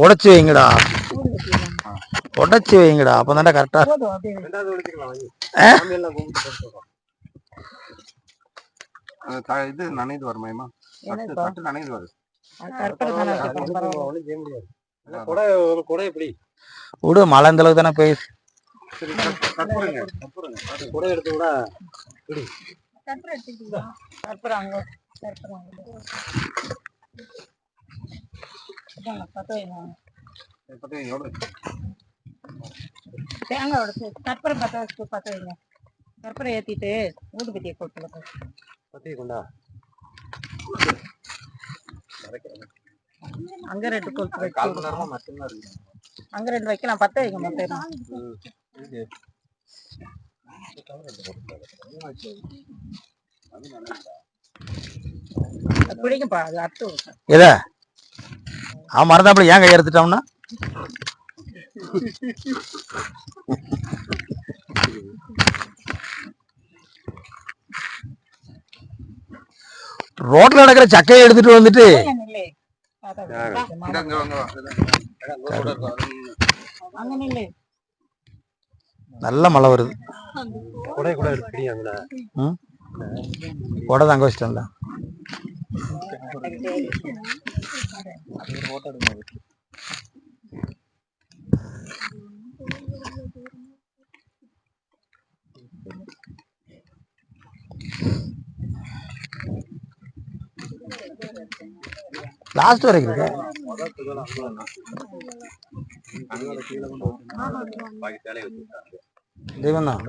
உடைச்சு வைங்கடா. உடைச்சு வைங்கடா. அப்போ தான்டா கரெக்டா இது நனைது வருமாமா தட்டு என்னப்பா? தட்டு குடை எப்படி? விடு மழை இந்த அளவுக்கு தானே சரி கட்- எடுத்து விட. கற்பூரம் எடுத்துக்கிட்டீங்களா? கற்பூரம் அங்க, கற்பூரம் அங்க. இந்தாங்க, பத்து வைங்க. பத்தி எவ்வளவு தேங்காய் உடைச்சு கற்பூரம் பத்த வச்சு பத்த வைங்க. கற்பூரம் ஏத்திட்டு ஊதுபத்தியை போட்டு பத்தி கொண்டா அங்க ரெண்டு மணி வச்சு அங்க ரெண்டு வைக்கலாம் பத்த வைங்க மொத்தம். இது. அது பிடிக்கும்பா அது அத்து எதை? அவன் மறந்தாப்புல ஏன் கையை எடுத்துட்டோம்னா ரோட்ல நடக்கிற சக்கையை எடுத்துட்டு வந்துட்டு நல்ல மழை வருது. குடை கூட எடுத்துக்கிட்டீங்க ம்? கொடை தாங்க வச்சிட்டேன்ல லாஸ்ட் வரைக்கும் இருக்கு? தெய்வம் தான்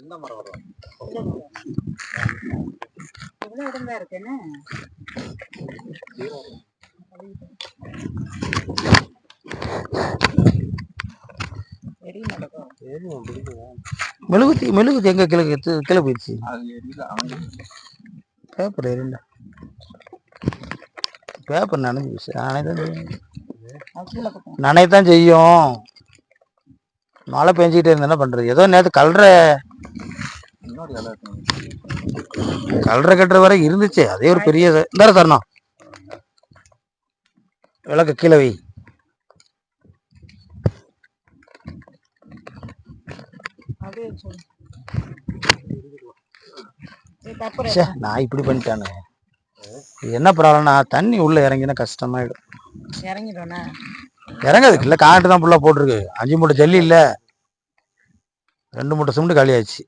இந்த மரம் வரும் இவ்வளவு மெழுகுத்தி மெழுகுத்தி எங்க கிழக்கு எத்து- கீழே போயிடுச்சு. பேப்பர் எரிண்டா பேப்பர் நனைஞ்சு போச்சு. நனைதான் செய்யும் அது நனையத்தான் செய்யும். மழை பெஞ்சிக்கிட்டே இருந்தா பண்றது? ஏதோ நேற்று கல்ற கல்ற கட்டுற வரை இருந்துச்சு. அதே ஒரு பெரிய. இந்தாரு தரணும் விளக்கு கீழே வை. நான் இப்படி பண்ணிட்டானே. என்ன ப்ராப்ளம்னா தண்ணி உள்ள இறங்கினா கஷ்டமாயிடும். இறங்கிடும்ண்ணா இறங்காதுக்கு இல்லை கான்ட்டு தான் ஃபுல்லாக போட்டிருக்கு. அஞ்சு மூட்டை ஜல்லி இல்லை. ரெண்டு மூட்டை சிமெண்ட் காலியாச்சு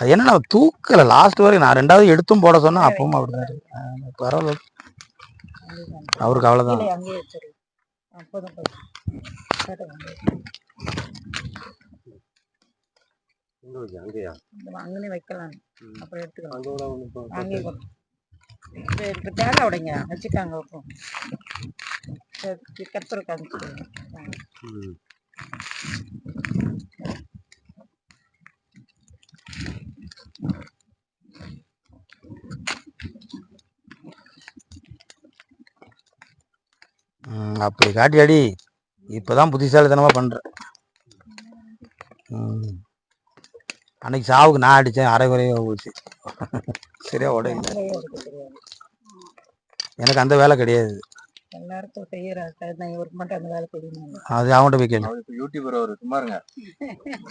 அது என்ன நான் தூக்கல. லாஸ்ட் வரைக்கும் நான் ரெண்டாவது எடுத்தும் போட சொன்னேன் அப்பவும் அப்படிதான் இருக்கு. பரவாயில்ல. அவருக்கு இந்த அங்கனே வைக்கலாம். அப்புறம் எடுத்துக்கலாம். அங்க இப்போ தேங்காய் உடைங்க. வச்சுட்டாங்க வைப்போம் சரி அப்படி காட்டி அடி இப்பதான் புத்திசாலித்தனமா பண்றேன் ம். அன்னைக்கு சாவுக்கு நான் அடிச்சேன் அரை குறைய போச்சு. சரியா உடையல. எனக்கு அந்த வேலை கிடையாது. அது அவன்கிட்ட போய் கேளு. அவர் இப்போ யூடியூபர் அவரு சும்மா இருங்க.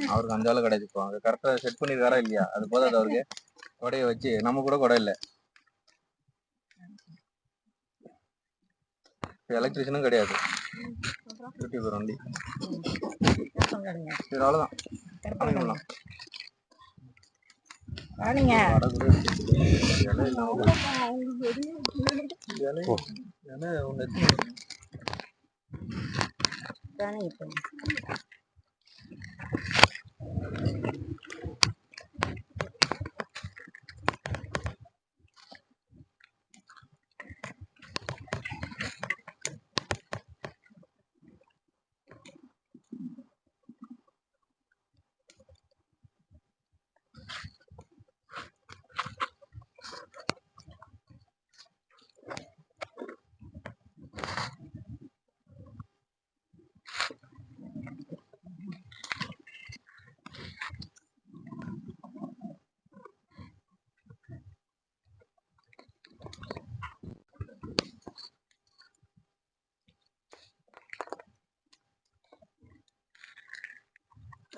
அவருக்கு அந்த வேலை கிடையாது இப்போ. அங்க கரெக்டா செட் பண்ணிருக்காரா இல்லையா? அது போதாது அவருக்கு? கொடையை வச்சு நம்ம கூட கொடை இல்ல. எலக்ட்ரிஷனும் கிடையாது. யூடியூபர் வண்டி சரி அவ்வளவுதான். கற்பூரம் வாணிங்க